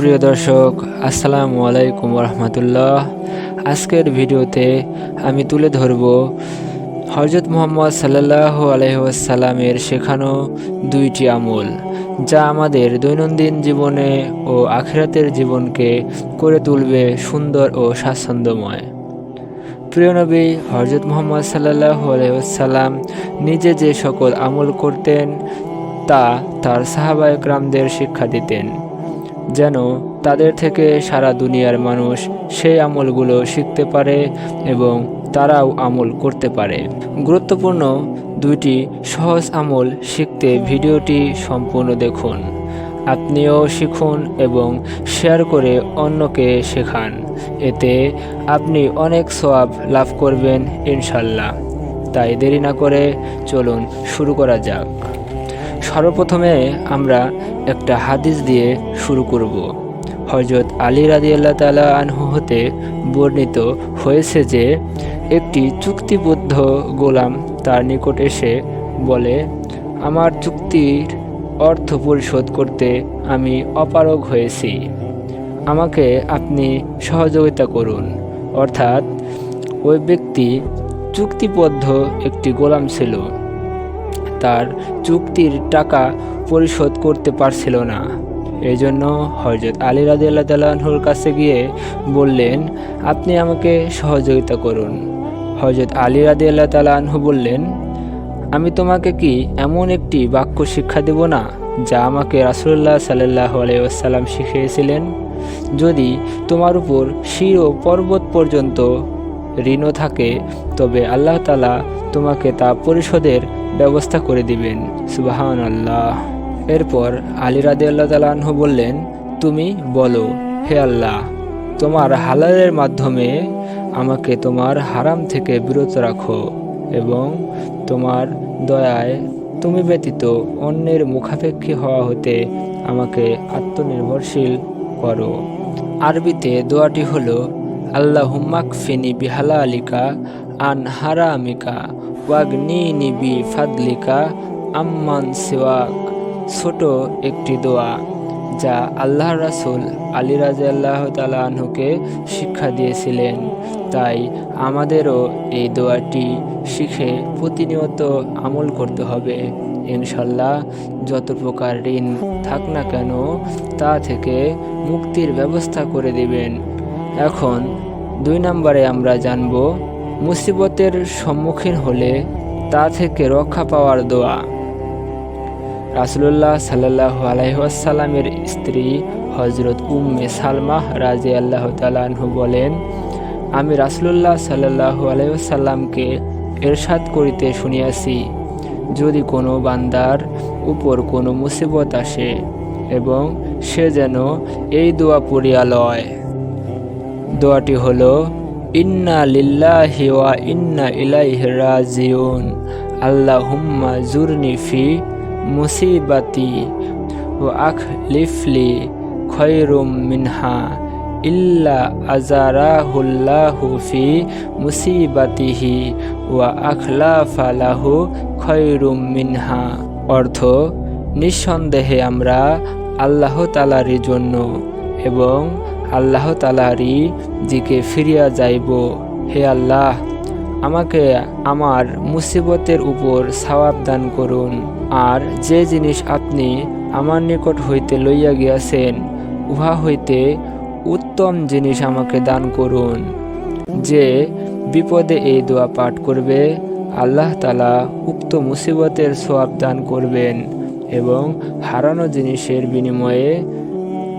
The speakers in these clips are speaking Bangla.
প্রিয় দর্শক, আসসালামু আলাইকুম রহমতুল্লাহ আজকের ভিডিওতে আমি তুলে ধরব হজরত মোহাম্মদ সাল্লাহ আলহাসাল্লামের শেখানো দুইটি আমল, যা আমাদের দৈনন্দিন জীবনে ও আখিরাতের জীবনকে করে তুলবে সুন্দর ও স্বাচ্ছন্দ্যময়। প্রিয় নবী হজরত মোহাম্মদ সাল্লাহ আলহাম নিজে যে সকল আমল করতেন, তা তার সাহাবায়করামদের শিক্ষা দিতেন। যেন তাদের থেকে সারা দুনিয়ার মানুষ সেই আমলগুলো শিখতে পারে এবং তারাও আমল করতে পারে। গুরুত্বপূর্ণ দুইটি সহজ আমল শিখতে ভিডিওটি সম্পূর্ণ দেখুন। আপনিও শিখুন এবং শেয়ার করে অন্যকে শেখান। এতে আপনি অনেক সওয়াব লাভ করবেন ইনশাল্লাহ তাই দেরি না করে চলুন শুরু করা যাক। সর্বপ্রথমে আমরা একটা হাদিস দিয়ে শুরু করব। হজরত আলী রাজি আল্লাহ তালা আনহু হতে বর্ণিত হয়েছে যে, একটি চুক্তিবদ্ধ গোলাম তার নিকট এসে বলে, আমার চুক্তির অর্থ পরিশোধ করতে আমি অপারগ হয়েছি। আমাকে আপনি সহযোগিতা করুন। অর্থাৎ, ওই ব্যক্তি চুক্তিবদ্ধ একটি গোলাম ছিল। তার চুক্তির টাকা পরিশোধ করতে পারছিল না। এই জন্য হজরত আলী রাজি আল্লাহ কাছে গিয়ে বললেন, আপনি আমাকে সহযোগিতা করুন। হজরত আলী রাজি আল্লাহ তালাহু বললেন, আমি তোমাকে কি এমন একটি বাক্য শিক্ষা দেব না, যা আমাকে রাসুল্লাহ সাল্লাহ আলাইসাল্লাম শিখিয়েছিলেন? যদি তোমার উপর শির ও পর্বত পর্যন্ত ঋণও থাকে, তবে আল্লাহ তালা তোমাকে তা পরিশোধের ব্যবস্থা করে দিবেন। সুবাহান আল্লাহ এরপর আলী রাদে আল্লাহ তালাহ বললেন, তুমি বলো, হে আল্লাহ, তোমার হালালের মাধ্যমে আমাকে তোমার হারাম থেকে বিরত রাখো এবং তোমার দয়ায় তুমি ব্যতীত অন্যের মুখাপেক্ষী হওয়া হতে আমাকে আত্মনির্ভরশীল করো। আরবিতে দোয়াটি হলো আল্লাহ হুম্মাক ফিনি বিহালা আলিকা আন হারা আমিকা ওয়াগনি নিবি ফাদলিকা আম্মান সিওয়াক। ছোট একটি দোয়া, যা আল্লাহ রাসুল আলী রাজা আল্লাহ তালাহুকে শিক্ষা দিয়েছিলেন। তাই আমাদেরও এই দোয়াটি শিখে প্রতিনিয়ত আমল করতে হবে। ইনশাল্লাহ যত প্রকার ঋণ থাক না কেন, তা থেকে মুক্তির ব্যবস্থা করে দিবেন। এখন দুই নম্বরে আমরা জানব, মুসিবতের সম্মুখীন হলে তা থেকে রক্ষা পাওয়ার দোয়া। রাসুল্লাহ সাল্লাহ আলাইসাল্লামের স্ত্রী হজরত উম্মে সালমাহ রাজে আল্লাহ তালাহু বলেন, আমি রাসুল্লাহ সাল্লাহ আলাইসাল্লামকে এরশাদ করিতে শুনিয়াছি, যদি কোনো বান্দার উপর কোনো মুসিবত আসে এবং সে যেন এই দোয়া পড়িয়া লয়। দোয়াটি হলো, ইন্না লিল্লাহি ওয়া ইন্না ইলাইহি রাজিউন। আল্লাহুম্মা জুরনি ফি মুসিবাতি ও আখ লিফলি খয়রুম মিনহা ইল্লা আজারাহুল্লাহু ফি মুসিবাতিহি ওয়া আখলাফালাহু খয়রুম মিনহা। অর্থ, নিঃসন্দেহে আমরা আল্লাহ তালারই জন্য এবং আল্লাহ তালারই দিকে ফিরিয়া যাইব। হে আল্লাহ আমাকে আমার মুসিবতের উপর সওয়াব দান করুন। আর যে জিনিস আপনি আমার নিকট হইতে লইয়া গিয়াছেন, উহা হইতে উত্তম জিনিস আমাকে দান করুন। যে বিপদে এই দোয়া পাঠ করবে, আল্লাহ তালা উক্ত মুসিবতের সোয়াব দান করবেন এবং হারানো জিনিসের বিনিময়ে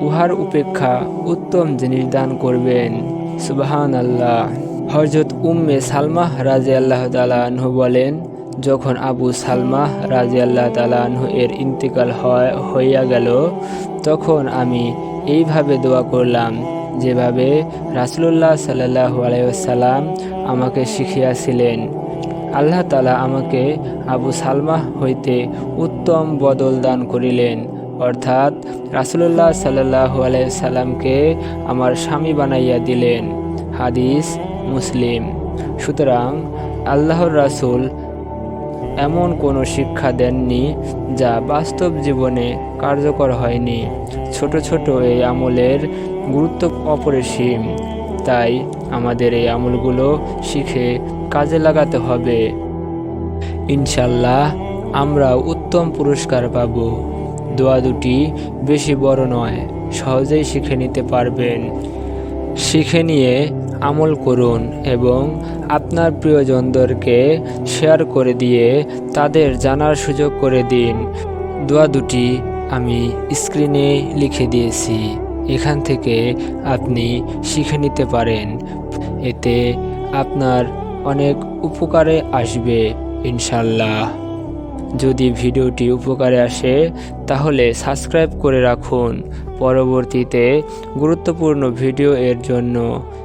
উহার উপেক্ষা উত্তম জিনিস দান করবেন। সুবাহান আল্লাহ হজরত উম্মে সালমাহ রাজে আল্লাহ তালাহ বলেন, যখন আবু সালমাহ রাজে আল্লাহ তালাহ এর ইন্তিকাল হয়, হইয়া গেল, তখন আমি এইভাবে দোয়া করলাম, যেভাবে রাসুল্লাহ সাল্লাহ আলাইসাল্লাম আমাকে শিখিয়াছিলেন। আল্লাহ তালা আমাকে আবু সালমাহ হইতে উত্তম বদল দান করিলেন। অর্থাৎ রাসুল্লাহ সাল্লাহ আলাইসাল্লামকে আমার স্বামী বানাইয়া দিলেন। হাদিস মুসলিম। সুতরাং আল্লাহর রাসুল এমন কোনো শিক্ষা দেননি যা বাস্তব জীবনে কার্যকর হয়নি। ছোট ছোট এই আমলের গুরুত্ব অপরিসীম। তাই আমাদের এই আমলগুলো শিখে কাজে লাগাতে হবে। ইনশাল্লাহ আমরা উত্তম পুরস্কার পাব। দোয়া দুটি বেশি বড় নয়, সহজেই শিখে নিতে পারবেন। শিখে নিয়ে আমল করুন এবং আপনার প্রিয়জনদেরকে শেয়ার করে দিয়ে তাদের জানার সুযোগ করে দিন। দোয়া দুটি আমি স্ক্রিনে লিখে দিয়েছি। এখান থেকে আপনি শিখে নিতে পারেন। এতে আপনার অনেক উপকারে আসবে ইনশাল্লাহ যদি ভিডিওটি উপকারে আসে, তাহলে সাবস্ক্রাইব করে রাখুন। পরবর্তীতে গুরুত্বপূর্ণ ভিডিও এর জন্য